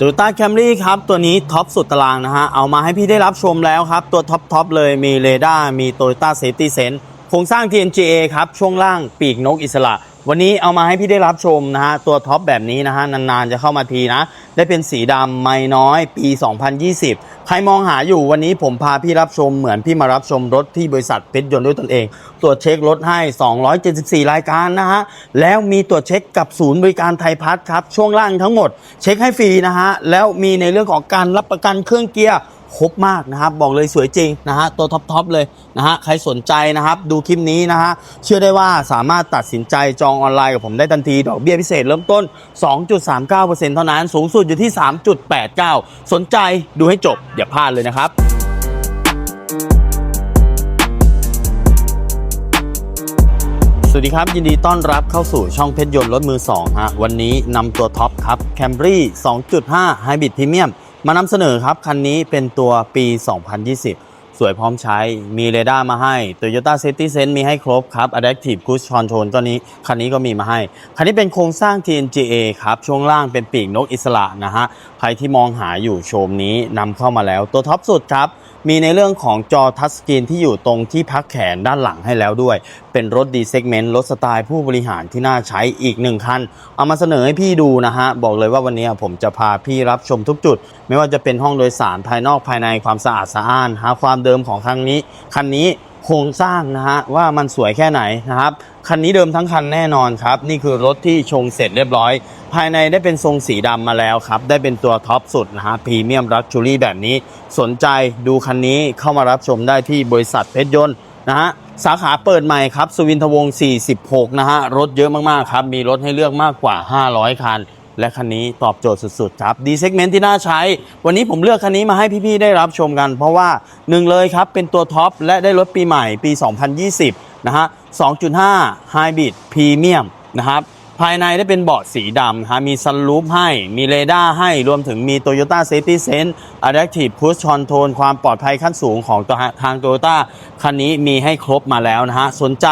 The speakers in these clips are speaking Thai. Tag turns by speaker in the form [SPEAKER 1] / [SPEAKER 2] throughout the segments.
[SPEAKER 1] โตโยต้าแคมรี่ครับ ตัวนี้ท็อปสุดตารางนะฮะ เอามาให้พี่ได้รับชมแล้วครับ ตัวท็อปท็อปเลยมีเรดาร์มีโตโยต้าเซฟตี้เซนโครงสร้าง TNGA ครับ ช่วงล่างปีกนกอิสระ วันนี้เอามาให้พี่ได้รับชมนะฮะ ตัวท็อปแบบนี้นะฮะ นานๆจะเข้ามาทีนะ ได้เป็นสีดำไม่น้อยปี 2020 ใครมองหาอยู่วันนี้ผมพาพี่รับชมเหมือนพี่มารับชมรถที่บริษัทเพชรยนต์ด้วยตนเอง ตรวจเช็ครถให้ 274 รายการนะฮะ แล้วมีตรวจเช็คกับศูนย์บริการไทยพัฒนครับ ช่วงล่างทั้งหมด เช็คให้ฟรีนะฮะแล้วมีในเรื่องของการรับประกันเครื่องเกียร์ ครบมากนะครับ บอกเลยสวยจริงนะฮะตัวท็อปทอปเลยนะฮะใครสนใจนะครับ ดูคลิปนี้นะฮะเชื่อได้ว่าสามารถตัดสินใจจองออนไลน์กับผมได้ทันที ดอกเบี้ยพิเศษเริ่มต้น 2.39%เท่านั้นสูงสุดอยู่ที่ 3.89 สนใจดูให้จบอย่าพลาดเลยนะครับสวัสดีครับ ยินดีต้อนรับเข้าสู่ช่องเพชรยนต์รถมือ2ฮะวันนี้นำตัวท็อปครับ Camry 2.5 Hybrid Premium มานำเสนอครับ คันนี้เป็นตัวปี 2020 สวยพร้อมใช้ มีเรดาร์มาให้ Toyota Safety Sense มีให้ครบครับ Adaptive Cruise Control ตัวนี้ คันนี้ก็มีมาให้ คันนี้เป็นโครงสร้าง TNGA ครับ ช่วงล่างเป็นปีกนกอิสระนะฮะ ใครที่มองหาอยู่โชมนี้นำเข้ามาแล้ว ตัวท็อปสุดครับ มีในเรื่องของจอทัชสกรีนที่อยู่ตรงที่พักแขนด้านหลังให้แล้วด้วย เป็นรถดีเซกเมนต์รถสไตล์ผู้บริหารที่น่าใช้อีกหนึ่งคัน เอามาเสนอให้พี่ดูนะฮะ บอกเลยว่าวันนี้ผมจะพาพี่รับชมทุกจุด ไม่ว่าจะเป็นห้องโดยสารภายนอกภายในความสะอาดสะอ้าน หาความเดิมของคันนี้คันนี้ โครงสร้างนะฮะว่ามันสวยแค่ไหนนะครับคันนี้เดิมทั้งคันแน่นอนครับ นี่คือรถที่ชงเสร็จเรียบร้อย ภายในได้เป็นทรงสีดำมาแล้วครับ ได้เป็นตัวท็อปสุดนะฮะพรีเมียมรักชูรี่แบบนี้ สนใจดูคันนี้เข้ามารับชมได้ที่บริษัทเพชรยนต์นะฮะสาขาเปิดใหม่ครับ สุวินทวงศ์46 นะฮะ รถเยอะมาก ๆ ครับ มีรถให้เลือกมากกว่า 500 คัน และคันนี้ตอบโจทย์สุดๆครับดีเซกเมนต์ที่น่าใช้ วันนี้ผมเลือกคันนี้มาให้พี่ๆได้รับชมกัน เพราะว่าหนึ่งเลยครับเป็นตัวท็อปและได้รถปีใหม่ปี 2020 นะฮะ 2.5 Hybrid Premium นะครับภายในได้เป็นเบาะสีดำฮะมีซันรูฟให้ มีเรดาร์ให้ รวมถึงมี Toyota Safety Sense Adaptive Cruise Control ความปลอดภัยขั้นสูงของทาง Toyota คันนี้มีให้ครบมาแล้วนะฮะ สนใจ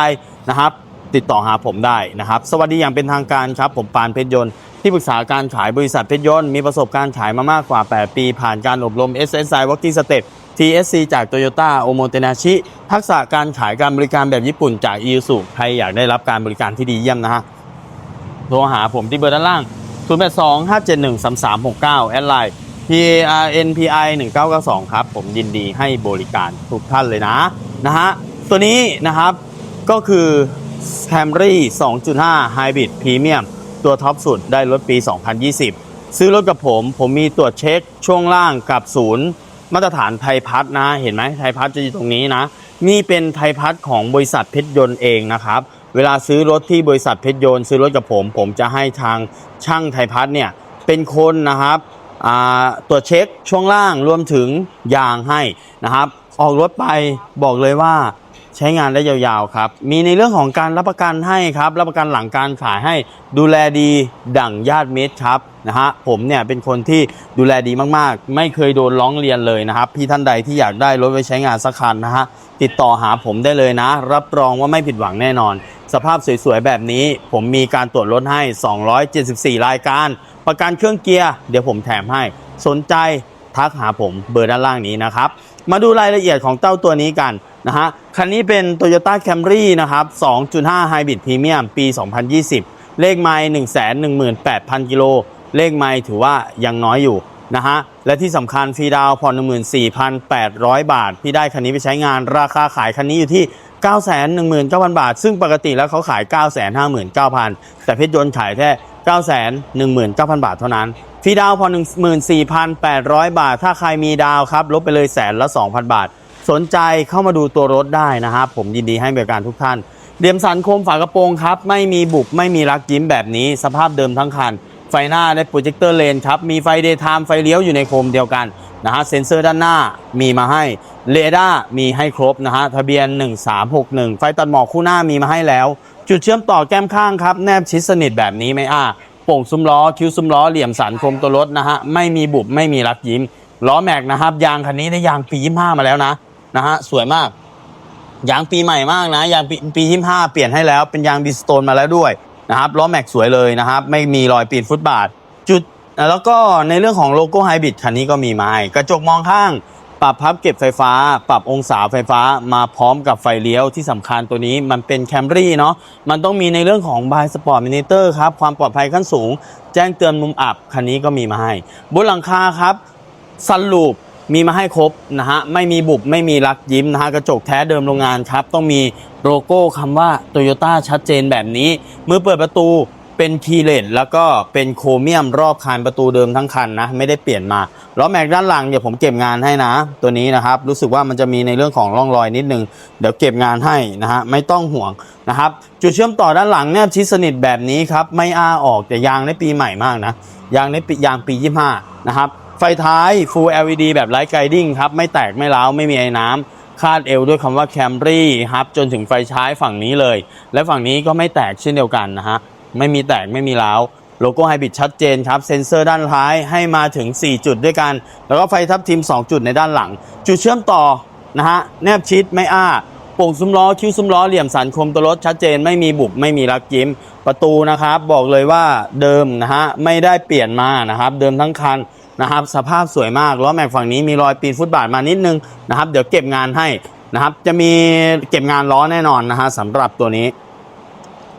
[SPEAKER 1] นะครับ ติดต่อหาผมได้นะครับ สวัสดีอย่างเป็นทางการครับ ผมปานเพชรยนต์ ที่ปรึกษาการขายบริษัทเพชรยนต์มีประสบการณ์ขายมามากกว่า 8 ปี ผ่านการอบรม SSI Working Step TSC จาก Toyota o m o t e n a s h i ทักษะการขายการบริการแบบญี่ปุ่นจาก i s u ใครอยากได้รับการบริการที่ดีเยี่ยมนะฮะโทรหาผมที่เบอร์ด้านล่าง 0 8 2 5 7 1 3 3 6 9 แอดไลน์ P A R N P I 1992 ครับ ผมยินดีให้บริการทุกท่านเลยนะ นะฮะ ตัวนี้นะครับก็คือ Camry 2.5 Hybrid Premium ตัวท็อปสุดได้รถปี 2020 ซื้อรถกับผม ผมมีตรวจเช็คช่วงล่างกับศูนย์ มาตรฐานไทยพัฒน์นะเห็นไหมไทยพัฒน์จะอยู่ตรงนี้นะ นี่เป็นไทยพัฒน์ของบริษัทเพชรยนต์เองนะครับ เวลาซื้อรถที่บริษัทเพชรยนต์ซื้อรถกับผม ผมจะให้ทางช่างไทยพัฒน์เนี่ยเป็นคนนะครับตรวจเช็คช่วงล่างรวมถึงยางให้นะครับ ออกรถไปบอกเลยว่า ใช้งานได้ยาวๆครับ มีในเรื่องของการรับประกันให้ครับ รับประกันหลังการขายให้ดูแลดีดั่งญาติมิตรครับนะฮะผมเนี่ยเป็นคนที่ดูแลดีมากๆ ไม่เคยโดนร้องเรียนเลยนะครับ พี่ท่านใดที่อยากได้รถไว้ใช้งานสักคันนะฮะติดต่อหาผมได้เลยนะ รับรองว่าไม่ผิดหวังแน่นอน สภาพสวยๆแบบนี้ ผมมีการตรวจรถให้ 274 รายการ ประกันเครื่องเกียร์เดี๋ยวผมแถมให้สนใจทักหาผมเบอร์ด้านล่างนี้นะครับมาดูรายละเอียดของเจ้าตัวนี้กัน นะฮะ คันนี้เป็น Toyota Camry นะครับ 2.5 Hybrid Premium ปี 2020 เลขไมล์ 118,000 กิโล เลขไมล์ถือว่ายังน้อยอยู่นะฮะ และที่สำคัญฟรีดาวผ่อน14,800 บาท พี่ได้คันนี้ไปใช้งานราคาขายคันนี้อยู่ที่ 919,000 บาท ซึ่งปกติแล้วเขาขาย 959,000 แต่เพชรยนต์ขายแค่ 919,000 บาทเท่านั้นฟรีดาวน์ผ่อน14,800 บาท ถ้าใครมีดาวครับลบไปเลยแสนละ 2,000 บาท สนใจเข้ามาดูตัวรถได้นะครับผมยินดีให้บริการทุกท่านเดียมสันโคมฝากระโปรงครับ ไม่มีบุบไม่มีรักยิ้มแบบนี้ สภาพเดิมทั้งคัน ไฟหน้าได้โปรเจคเตอร์เลนครับ มีไฟเดย์ไทม์ไฟเลี้ยวอยู่ในโคมเดียวกันนะฮะเซ็นเซอร์ด้านหน้ามีมาให้เรดาร์มีให้ครบนะฮะทะเบียน 1361 ไฟตัดหมอกคู่หน้ามีมาให้แล้ว จุดเชื่อมต่อแก้มข้างครับ แนบชิดสนิทแบบนี้ไม่อ้าโป่งซุ้มล้อคิ้วซุ้มล้อเหลี่ยมสันคมตัวรถนะฮะไม่มีบุบไม่มีรักยิ้มล้อแม็กนะครับยางคันนี้ได้ยางปี25มาแล้วนะ นะฮะสวยมาก ยางปีใหม่มากนะยางปีปีที่ห้าเปลี่ยนให้แล้วเป็นยางบิสโตนมาแล้วด้วยนะครับล้อแม็กสวยเลยนะครับ ไม่มีรอยปีนฟุตบาท จุดแล้วก็ในเรื่องของโลโก้ไฮบริดคันนี้ก็มีมาให้กระจกมองข้าง ปรับพับเก็บไฟฟ้า ปรับองศาไฟฟ้ามาพร้อมกับไฟเลี้ยวที่สำคัญตัวนี้มันเป็นแคมรี่เนาะมันต้องมีในเรื่องของบายสปอร์ตมินิเตอร์ครับ ความปลอดภัยขั้นสูง แจ้งเตือนมุมอับคันนี้ก็มีมาให้ บนหลังคาครับซันลูป มีมาให้ครบนะฮะไม่มีบุบไม่มีรักยิ้มนะฮะกระจกแท้เดิมโรงงานครับ ต้องมีโลโก้คำว่าโตโยต้าชัดเจนแบบนี้มือเปิดประตูเป็นคีเลนแล้วก็เป็นโครเมียมรอบคานประตูเดิมทั้งคันนะไม่ได้เปลี่ยนมาล้อแม็กด้านหลังเดี๋ยวผมเก็บงานให้นะ ตัวนี้นะครับ รู้สึกว่ามันจะมีในเรื่องของร่องรอยนิดนึง เดี๋ยวเก็บงานให้นะฮะไม่ต้องห่วงนะครับ จุดเชื่อมต่อด้านหลังแนบชิดสนิทแบบนี้ครับ ไม่อ้าออกแต่ยางในปีใหม่มากนะยางในปียางปี 25 นะครับ ไฟท้าย Full LED แบบไร้ไกดิ้งครับ ไม่แตกไม่ร้าว ไม่มีไอ้น้ำคาดเอวด้วยคำว่า Camry ครับจนถึงไฟท้ายฝั่งนี้เลย และฝั่งนี้ก็ไม่แตกเช่นเดียวกันนะฮะ ไม่มีแตกไม่มีร้าวโลโก้ไฮบริดชัดเจนครับ เซ็นเซอร์ด้านท้ายให้มาถึง 4 จุดด้วยกัน แล้วก็ไฟทับทิม 2 จุดในด้านหลัง จุดเชื่อมต่อนะฮะแนบชิดไม่อ้า โป่งซุ้มล้อคิ้วซุ้มล้อเหลี่ยมสันคมตัวรถชัดเจนไม่มีบุบไม่มีรักยิ้ม ประตูนะครับบอกเลยว่าเดิมนะฮะไม่ได้เปลี่ยนมานะครับ เดิมทั้งคันนะครับ สภาพสวยมากล้อแม็กฝั่งนี้มีรอยปีนฟุตบาทมานิดนึงนะครับ เดี๋ยวเก็บงานให้นะครับ จะมีเก็บงานล้อแน่นอนนะฮะสำหรับตัวนี้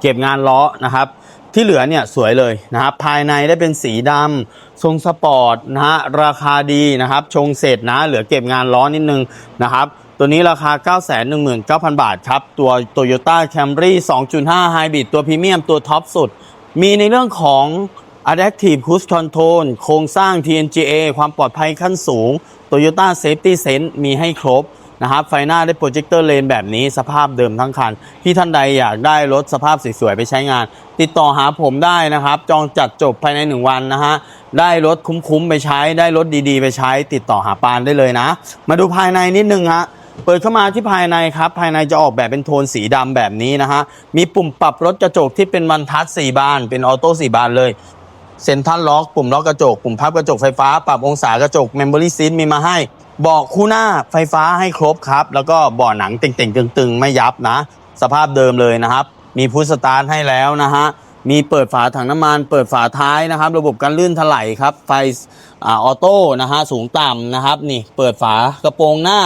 [SPEAKER 1] เก็บงานล้อนะครับที่เหลือเนี่ยสวยเลยนะครับภายในได้เป็นสีดำทรงสปอร์ตนะฮะราคาดีนะครับ ชงเสร็จนะเหลือเก็บงานล้อนิดนึงนะครับ ตัวนี้ราคา 919,000 บาทครับ ตัว Toyota Camry 2.5 Hybrid ตัวพรีเมียมตัวท็อปสุด มีในเรื่องของ Adaptive Cruise Control โครงสร้าง TNGA ความปลอดภัยขั้นสูง Toyota Safety Sense มีให้ครบนะครับไฟหน้าได้โปรเจคเตอร์เลนแบบนี้สภาพเดิมทั้งคัน ที่ท่านใดอยากได้รถสภาพสวยๆไปใช้งาน ติดต่อหาผมได้นะครับ จองจัดจบภายใน 1 วันนะฮะ ได้รถคุ้มๆไปใช้ ได้รถดีๆ ไปใช้ ติดต่อหาปานได้เลยนะ มาดูภายในนิดนึงฮะ เปิดเข้ามาที่ภายในครับ ภายในจะออกแบบเป็นโทนสีดำแบบนี้นะฮะ มีปุ่มปรับรถกระจกที่เป็นวันทัช4บาน เป็นออโต้4บานเลย เซ็นทรัลล็อก ปุ่มล็อกกระจก ปุ่มพับกระจกไฟฟ้า ปรับองศากระจกเมมโมรี่ซีทมีมาให้เบอกคู่หน้าไฟฟ้าให้ครบครับ แล้วก็บาะหนังเต่งๆตึงๆ ไม่ยับนะ สภาพเดิมเลยนะครับ มีพุชสตาร์ทให้แล้วนะฮะมีเปิดฝาถังน้ำมัน เปิดฝาท้ายนะครับ ระบบการลื่นถลายครับ ไฟออโต้นะฮะสูงต่ำนะครับ นี่เปิดฝากระโปรงหน้า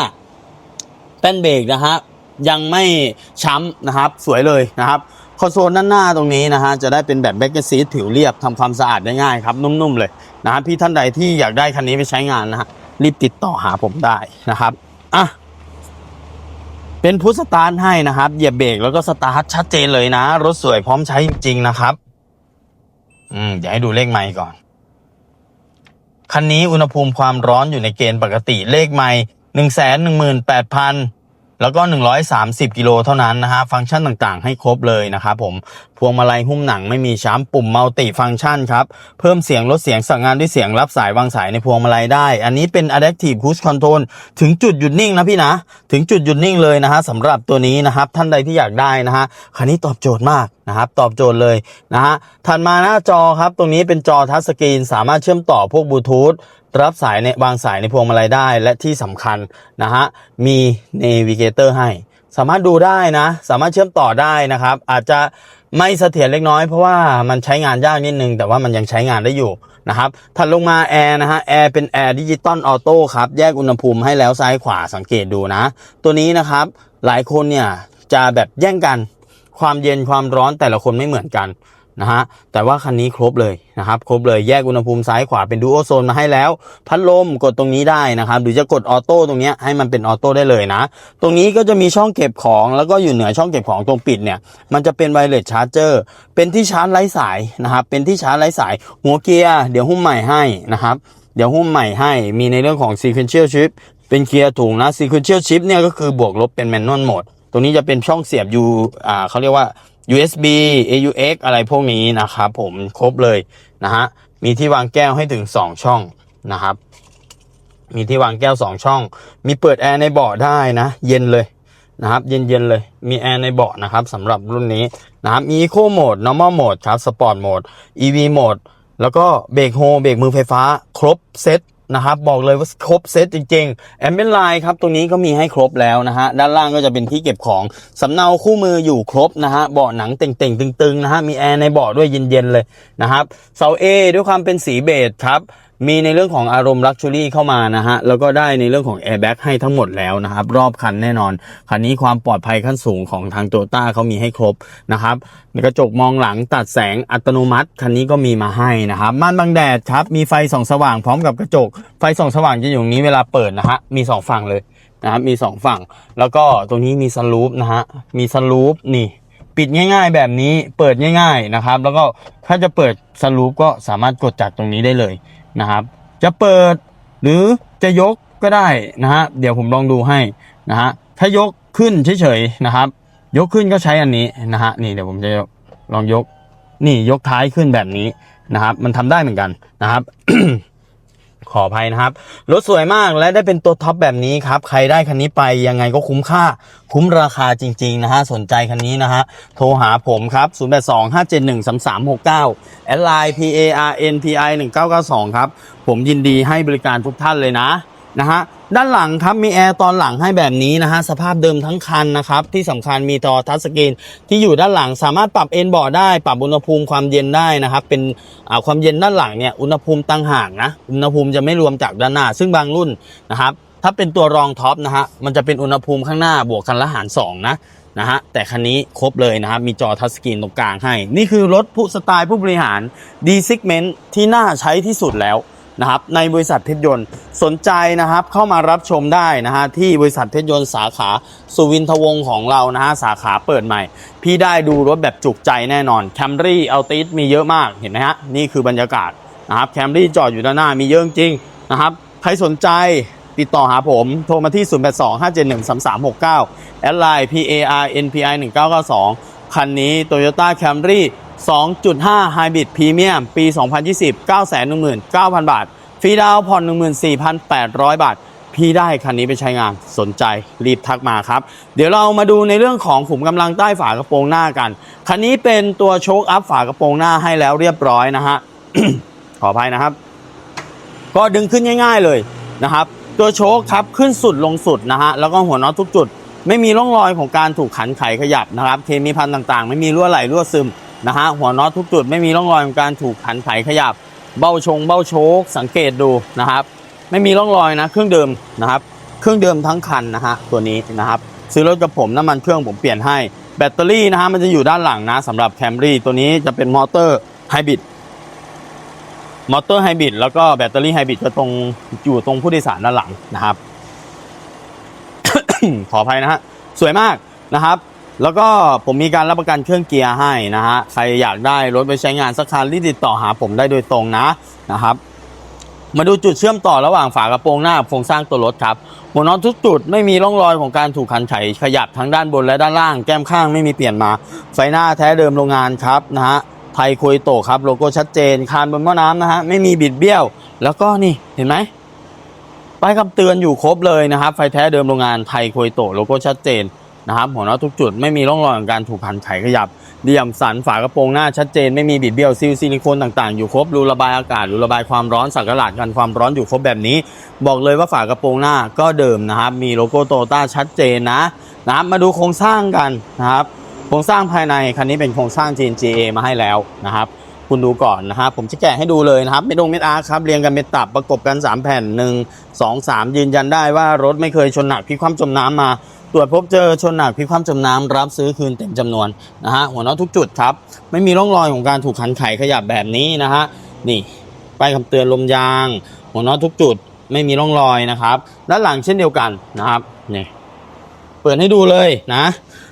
[SPEAKER 1] แป้นเบรกนะฮะยังไม่ช้ำนะครับสวยเลยนะครับคอนโซลด้านหน้าตรงนี้นะฮะจะได้เป็นแบบแบ็กเกซีผิวเรียบทำความสะอาดได้ง่ายครับนุ่มๆเลยนะฮะพี่ท่านใดที่อยากได้คันนี้ไปใช้งานนะฮะรีบติดต่อหาผมได้นะครับอะเป็นพุทสตาร์ทให้นะครับเหยียบเบรกแล้วก็สตาร์ทชัดเจนเลยนะ รถสวยพร้อมใช้จริงๆนะครับ อืมเดี๋ให้ดูเลขไม้ก่อนคันนี้อุณหภูมิความร้อนอยู่ในเกณฑ์ปกติเลขไม้ 1 1 8 0 0 0 แล้วก็ 130 กิโลเท่านั้นนะฮะ ฟังก์ชันต่างๆ ให้ครบเลยนะครับผม วงมาลัยหุ้มหนังไม่มีช้ำปุ่มมัลติฟังก์ชันครับ เพิ่มเสียงลดเสียงสั่งงานด้วยเสียงรับสายวางสายในพวงมาลัยได้ อันนี้เป็น Adaptive Cruise Control ถึงจุดหยุดนิ่งนะพี่นะ ถึงจุดหยุดนิ่งเลยนะฮะสำหรับตัวนี้นะครับ ท่านใดที่อยากได้นะฮะคันนี้ตอบโจทย์มากนะครับตอบโจทย์เลยนะฮะถัดมาหน้าจอครับ ตรงนี้เป็นจอทัชสกรีนสามารถเชื่อมต่อพวกบลูทูธรับสายในวางสายในพวงมาลัยได้ และที่สำคัญนะฮะมี Navigator ให้ สามารถดูได้นะ สามารถเชื่อมต่อได้นะครับ อาจจะ ไม่เสถียรเล็กน้อยเพราะว่ามันใช้งานยากนิดนึง แต่ว่ามันยังใช้งานได้อยู่นะครับถัดลงมาแอร์นะฮะแอร์เป็นแอร์ดิจิตอลออโต้ครับ แยกอุณหภูมิให้แล้วซ้ายขวาสังเกตดูนะ ตัวนี้นะครับหลายคนเนี่ยจะแบบแย่งกันความเย็นความร้อนแต่ละคนไม่เหมือนกัน นะฮะแต่ว่าคันนี้ครบเลยนะครับครบเลยแยกอุณหภูมิซ้ายขวาเป็นดูโอโซนมาให้แล้ว พัดลมกดตรงนี้ได้นะครับ หรือจะกดออโต้ตรงนี้ให้มันเป็นออโต้ได้เลยนะ ตรงนี้ก็จะมีช่องเก็บของแล้วก็อยู่เหนือช่องเก็บของตรงปิดเนี่ย มันจะเป็นไวเลสชาร์จเจอร์เป็นที่ชาร์จไร้สายนะครับเป็นที่ชาร์จไร้สาย หัวเกียร์เดี๋ยวหุ้มใหม่ให้นะครับเดี๋ยวหุ้มใหม่ให้มีในเรื่องของ sequential shift เป็นเกียร์ถุงนะ sequential shift เนี่ยก็คือบวกลบเป็น manual mode ตรงนี้จะเป็นช่องเสียบ U อ่าเขาเรียกว่า USB AUX อะไรพวกนี้นะครับผมครบเลยนะฮะมีที่วางแก้วให้ถึง 2 ช่องนะครับ มีที่วางแก้ว 2 ช่อง มีเปิดแอร์ในเบาะได้นะ เย็นเลยนะครับ เย็นๆเลยมีแอร์ในเบาะนะครับสำหรับรุ่นนี้นะครับมี Eco Mode Normal Mode ครับ Sport Mode EV Mode แล้วก็เบรกโฮเบรกมือไฟฟ้า ครบเซต นะครับบอกเลยว่าครบเซตจริงๆแอมเบนไลน์ครับตรงนี้ก็มีให้ครบแล้วนะฮะด้านล่างก็จะเป็นที่เก็บของสำเนาคู่มืออยู่ครบนะฮะเบาะหนังเต่งๆตึงๆนะฮะมีแอร์ในเบาะด้วยเย็นๆเลยนะครับเสาเอด้วยความเป็นสีเบจครับ มีในเรื่องของอารมณ์ลักชัวรี่เข้ามานะฮะ แล้วก็ได้ในเรื่องของแอร์แบ็กให้ทั้งหมดแล้วนะครับ รอบคันแน่นอน คันนี้ความปลอดภัยขั้นสูงของทางโตต้าเขามีให้ครบนะครับกระจกมองหลังตัดแสงอัตโนมัติ คันนี้ก็มีมาให้นะครับม่านบังแดดครับ มีไฟส่องสว่างพร้อมกับกระจก ไฟส่องสว่างจะอยู่ตรงนี้เวลาเปิดนะฮะ มีสองฝั่งเลยนะครับ มีสองฝั่ง แล้วก็ตรงนี้มีสลูปนะฮะ มีสลูปนี่ปิดง่ายๆแบบนี้เปิดง่ายๆนะครับ แล้วก็ถ้าจะเปิดสลูปก็สามารถกดจากตรงนี้ได้เลย นะครับ จะเปิดหรือจะยกก็ได้นะฮะเดี๋ยวผมลองดูให้นะฮะถ้ายกขึ้นเฉยๆนะครับ ยกขึ้นก็ใช้อันนี้นะฮะนี่เดี๋ยวผมจะลองยกนี่ยกท้ายขึ้นแบบนี้นะครับ มันทำได้เหมือนกันนะครับ ขออภัยนะครับ รถสวยมากและได้เป็นตัวท็อปแบบนี้ครับ ใครได้คันนี้ไปยังไงก็คุ้มค่า คุ้มราคาจริง ๆ นะฮะ สนใจคันนี้นะฮะ โทรหาผมครับ 0 8 2 5 7 1 3 3 6 9 แอดไลน์ P A R N P I 1992 ครับ ผมยินดีให้บริการทุกท่านเลยนะ นะฮะ ด้านหลังครับมีแอร์ตอนหลังให้แบบนี้นะฮะสภาพเดิมทั้งคันนะครับที่สำคัญมีจอทัชสกรีนที่อยู่ด้านหลังสามารถปรับเอนเบาะได้ ปรับอุณหภูมิความเย็นได้นะครับเป็นความเย็นด้านหลังเนี่ยอุณหภูมิตั้งห่างนะอุณหภูมิจะไม่รวมจากด้านหน้า ซึ่งบางรุ่นนะครับถ้าเป็นตัวรองท็อปนะฮะมันจะเป็นอุณหภูมิข้างหน้าบวกกันละหาร2นะนะฮะแต่คันนี้ครบเลยนะครับ มีจอทัชสกรีนตรงกลางให้ นี่คือรถผู้สไตล์ผู้บริหาร D segment ที่น่าใช้ที่สุดแล้ว นะครับในบริษัทเพชรยนต์สนใจนะครับเข้ามารับชมได้นะฮะที่บริษัทเพชรยนต์สาขาสุวินทวงศ์ของเรานะฮะสาขาเปิดใหม่ พี่ได้ดูรถแบบจุกใจแน่นอนแคมรี่เอลติสมีเยอะมากเห็นไหมฮะนี่คือบรรยากาศนะครับแคมรี่จอดอยู่ด้านหน้ามีเยอะจริงนะครับใครสนใจติดต่อหาผม โทรมาที่ 0825713369 แอดไลน์ PARNPI 1992 คันนี้ Toyota Camry 2.5 Hybrid Premium ปี 2020 919,000 บาท ฟรีดาวน์ผ่อน 14,800 บาท พี่ได้คันนี้ไปใช้งานสนใจรีบทักมาครับ เดี๋ยวเรามาดูในเรื่องของขุมกำลังใต้ฝากระโปรงหน้ากัน คันนี้เป็นตัวโชคอัพฝากระโปรงหน้าให้แล้วเรียบร้อยนะฮะ ขออภัยนะครับ ก็ดึงขึ้นง่าย ๆเลยนะครับ ตัวโชคครับขึ้นสุดลงสุดนะฮะ แล้วก็หัวน็อตทุกจุด ไม่มีร่องรอยของการถูกขันไขขยับนะครับ เคมีพันต่างๆ ไม่มีรั่วไหลรั่วซึม นะฮะหัวน็อตทุกจุดไม่มีร่องรอยของการถูกขันไขขยับ เบ้าชง เบ้าโชคสังเกตดูนะครับ ไม่มีร่องรอยนะ เครื่องเดิมนะครับ เครื่องเดิมทั้งคันนะฮะตัวนี้นะครับ ซื้อรถกับผมน้ำมันเครื่องผมเปลี่ยนให้แบตเตอรี่นะฮะมันจะอยู่ด้านหลังนะสำหรับแคมรี่ตัวนี้จะเป็นมอเตอร์ไฮบริดมอเตอร์ไฮบริดแล้วก็แบตเตอรี่ไฮบริดจะตรงอยู่ตรงผู้โดยสารด้านหลังนะครับ ขออภัยนะฮะสวยมากนะครับ แล้วก็ผมมีการรับประกันเครื่องเกียร์ให้นะฮะ ใครอยากได้รถไปใช้งานสักคันรีบติดต่อหาผมได้โดยตรงนะนะครับ มาดูจุดเชื่อมต่อระหว่างฝากระโปรงหน้าโครงสร้างตัวรถครับหัวน็อตทุกจุดไม่มีร่องรอยของการถูกขันไขขยับทั้งด้านบนและด้านล่าง แก้มข้างไม่มีเปลี่ยนมา ไฟหน้าแท้เดิมโรงงานครับนะฮะไทยคุยโตครับโลโก้ชัดเจน คานบนหม้อน้ำนะฮะไม่มีบิดเบี้ยว แล้วก็นี่เห็นไหมป้ายคำเตือนอยู่ครบเลยนะครับ ไฟแท้เดิมโรงงานไทยโคยโตโลโก้ชัดเจน นะครับหัวน็อตทุกจุดไม่มีร่องรอยของการถูกพันไขขยับเดี่ยมสันฝากระโปรงหน้าชัดเจนไม่มีบิดเบี้ยวซิลซิลิโคนต่างๆ อยู่ครบรูระบายอากาศรูระบายความร้อนสักหลาดกันความร้อนอยู่ครบแบบนี้ บอกเลยว่าฝากระโปรงหน้าก็เดิมนะครับ มีโลโก้โตต้าชัดเจนนะนะครับมาดูโครงสร้างกันนะครับโครงสร้างภายในคันนี้เป็นโครงสร้าง GNGA มาให้แล้วนะครับคุณดูก่อนนะครับผมจะแกะให้ดูเลยนะครับเม็ดงเม็ดอาร์ครับเรียงกันเป็นตับประกบกัน 3 แผ่น 1 2 3 ยืนยันได้ว่ารถไม่เคยชนหนักพิคว่ำจมน้ำมา ตรวจพบเจอชนหนักพิคว่ำจมน้ำรับซื้อคืนเต็มจำนวนนะฮะหัวน็อตทุกจุดครับ ไม่มีร่องรอยของการถูกขันไขขยับแบบนี้นะฮะนี่ป้ายคำเตือนลมยาง หัวน็อตทุกจุดไม่มีร่องรอยนะครับ ด้านหลังเช่นเดียวกันนะครับนี่เปิดให้ดูเลยนะ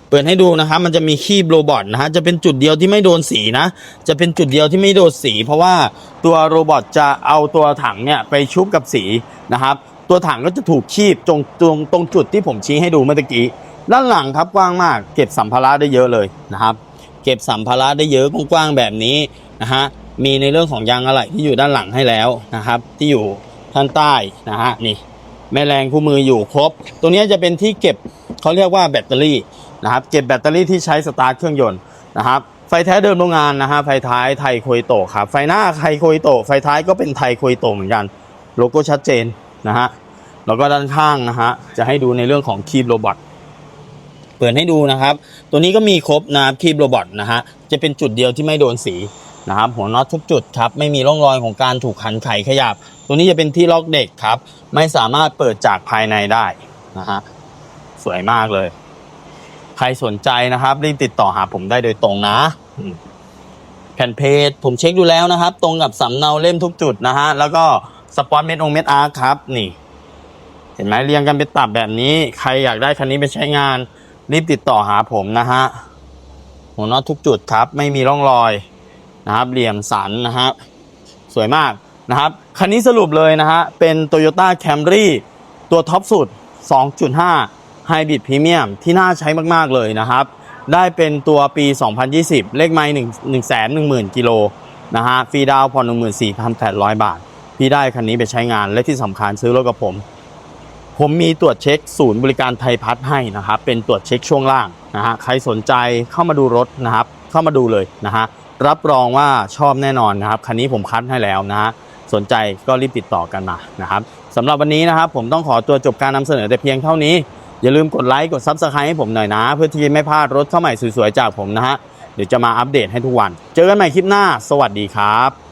[SPEAKER 1] เปิดให้ดูนะครับ มันจะมีคีบโรบอทนะฮะจะเป็นจุดเดียวที่ไม่โดนสีนะ จะเป็นจุดเดียวที่ไม่โดนสี เพราะว่าตัวโรบอทจะเอาตัวถังเนี่ยไปชุบกับสีนะครับ ตัวถังก็จะถูกคีบตรงตรงตรงจุดที่ผมชี้ให้ดูเมื่อกี้ ด้านหลังครับกว้างมาก เก็บสัมภาระได้เยอะเลยนะครับ เก็บสัมภาระได้เยอะกว้างๆแบบนี้นะฮะมีในเรื่องของยางอะไหล่ที่อยู่ด้านหลังให้แล้วนะครับ ที่อยู่ท่านใต้นะฮะนี่แม่แรงคู่มืออยู่ครบ ตรงนี้จะเป็นที่เก็บเขาเรียกว่าแบตเตอรี่นะครับเก็บแบตเตอรี่ที่ใช้สตาร์ทเครื่องยนต์นะครับไฟแท้เดิมโรงงานนะฮะไฟท้ายไทยโคยโตครับไฟหน้าไทยโคยโตไฟท้ายก็เป็นไทยโคยโตเหมือนกัน โลโก้ชัดเจน นะฮะแล้วก็ด้านข้างนะฮะจะให้ดูในเรื่องของคีบโรบอทเปิดให้ดูนะครับ ตัวนี้ก็มีครบนะครับคีบโรบอทนะฮะจะเป็นจุดเดียวที่ไม่โดนสีนะครับหัวน็อตทุกจุดครับไม่มีร่องรอยของการถูกขันไขขยับ ตัวนี้จะเป็นที่ล็อกเด็กครับ ไม่สามารถเปิดจากภายในได้นะฮะสวยมากเลย ใครสนใจนะครับรีบติดต่อหาผมได้โดยตรงนะแผ่นเพจผมเช็คดูแล้วนะครับ ตรงกับสำเนาเล่มทุกจุดนะฮะแล้วก็ สปอตเม็ดองเม็ดอาร์ครับ นี่ เห็นไหมเรียงกันเป็นตับแบบนี้ ใครอยากได้คันนี้ไปใช้งาน รีบติดต่อหาผมนะฮะหัวน็อตทุกจุดครับ ไม่มีร่องรอยนะครับ เหลี่ยมสันนะฮะสวยมากนะครับ คันนี้สรุปเลยนะฮะ เป็น Toyota Camry ตัวท็อปสุด 2.5 Hybrid Premium ที่น่าใช้มาก ๆ เลยนะครับ ได้เป็นตัวปี 2020 เลขไม้1 1 1 0 0 0 0กิโลนะฮะ ฟรีดาวน์ผ่อน 14,800 บาท พี่ได้คันนี้ไปใช้งานและที่สำคัญซื้อรถกับผม ผมมีตรวจเช็คศูนย์บริการไทยพัฒน์ให้นะครับ เป็นตรวจเช็คช่วงล่างนะฮะใครสนใจเข้ามาดูรถนะครับ เข้ามาดูเลยนะฮะรับรองว่าชอบแน่นอนนะครับคันนี้ผมคัดให้แล้วนะฮะสนใจก็รีบติดต่อกันมานะครับสำหรับวันนี้นะครับ ผมต้องขอตัวจบการนำเสนอแต่เพียงเท่านี้ อย่าลืมกดไลค์กดซับสไครต์ให้ผมหน่อยนะ เพื่อที่ไม่พลาดรถเข้าใหม่สวยๆจากผมนะฮะเดี๋ยวจะมาอัปเดตให้ทุกวัน เจอกันใหม่คลิปหน้า สวัสดีครับ